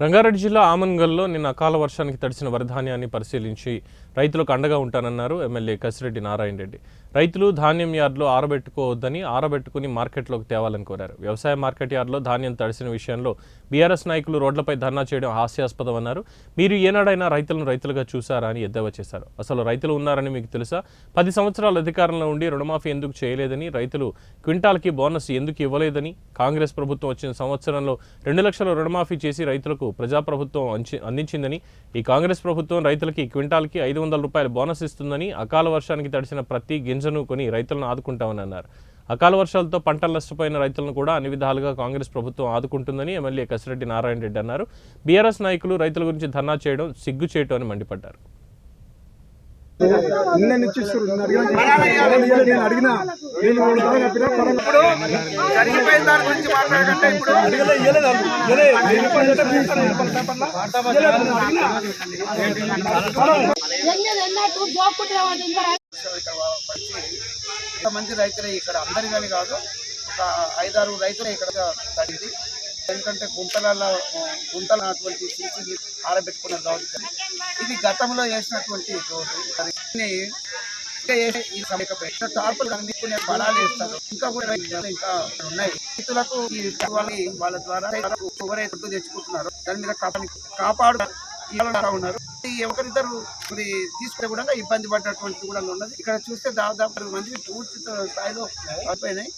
రంగారెడ్డి జిల్లా ఆమన్గల్లో నిన్న అకాల వర్షానికి తడిసిన వరిధాన్యాన్ని పరిశీలించి రైతులకు అండగా ఉంటానన్నారు ఎమ్మెల్యే కసిరెడ్డి నారాయణ రెడ్డి. రైతులు ధాన్యం యార్డులో ఆరబెట్టుకోవద్దని ఆరబెట్టుకుని మార్కెట్లోకి తేవాలని కోరారు. వ్యవసాయ మార్కెట్ యార్డులో ధాన్యం తడిసిన విషయంలో బీఆర్ఎస్ నాయకులు రోడ్లపై ధర్నా చేయడం హాస్యాస్పదం అన్నారు మీరు ఏనాడైనా రైతులను రైతులుగా చూసారా అని ఎద్దేవా చేశారు. అసలు రైతులు ఉన్నారని మీకు తెలుసా? పది సంవత్సరాల అధికారంలో ఉండి రుణమాఫీ ఎందుకు చేయలేదని రైతులు క్వింటాల్కి బోనస్ ఎందుకు ఇవ్వలేదని కాంగ్రెస్ ప్రభుత్వం వచ్చిన సంవత్సరంలో రెండు లక్షల రుణమాఫీ చేసి రైతులకు ప్రజాప్రభుత్వం అంచి అందించిందని ఈ కాంగ్రెస్ ప్రభుత్వం రైతులకి క్వింటాల్కి ఐదు వందల రూపాయల బోనస్ ఇస్తుందని అకాల వర్షానికి తడిసిన ప్రతి గింజను కొని రైతులను ఆదుకుంటామని అన్నారు అకాల వర్షాలతో పంటలు నష్టపోయిన రైతులను కూడా అన్ని విధాలుగా కాంగ్రెస్ ప్రభుత్వం ఆదుకుంటుందని ఎమ్మెల్యే కసిరెడ్డి నారాయణ రెడ్డి అన్నారు. బీఆర్ఎస్ నాయకులు రైతుల గురించి ధర్నా చేయడం సిగ్గు చేయటం అని మండిపడ్డారు. నిన్న నుంచి ఇస్తారు. నిన్న అడిగినా నేను అడిగినా నేను మూడు సార్లు దాని గురించి మాట్లాడకంటే ఇప్పుడు కొంతమంది రైతులే ఇక్కడ అందరి కానీ కాదు. ఒక ఐదారు రైతులే ఇక్కడ తడింది ఎందుకంటే గుంటలలో గుంతల అటువంటి సీసీ ఆరబెట్టుకున్నారు కాబట్టి ఇది గతంలో వేసినటువంటి రోడ్డు. ఈ టార్పులు అందించుకునే బలాలు వేస్తారు. ఇంకా కూడా ఇంకా ఉన్నాయి. రైతులకు ఈ వాళ్ళని వాళ్ళ ద్వారా ఎవరైతే దుడ్డు తెచ్చుకుంటున్నారు దాని మీద కాపాడు ఉన్నారు. ఒకరిద్దరు మరి తీసుకునే కూడా ఇబ్బంది పడ్డటువంటి కూడా ఉన్నది. ఇక్కడ చూస్తే దాదాపు మంది పూర్తి స్థాయిలో పడిపోయినాయి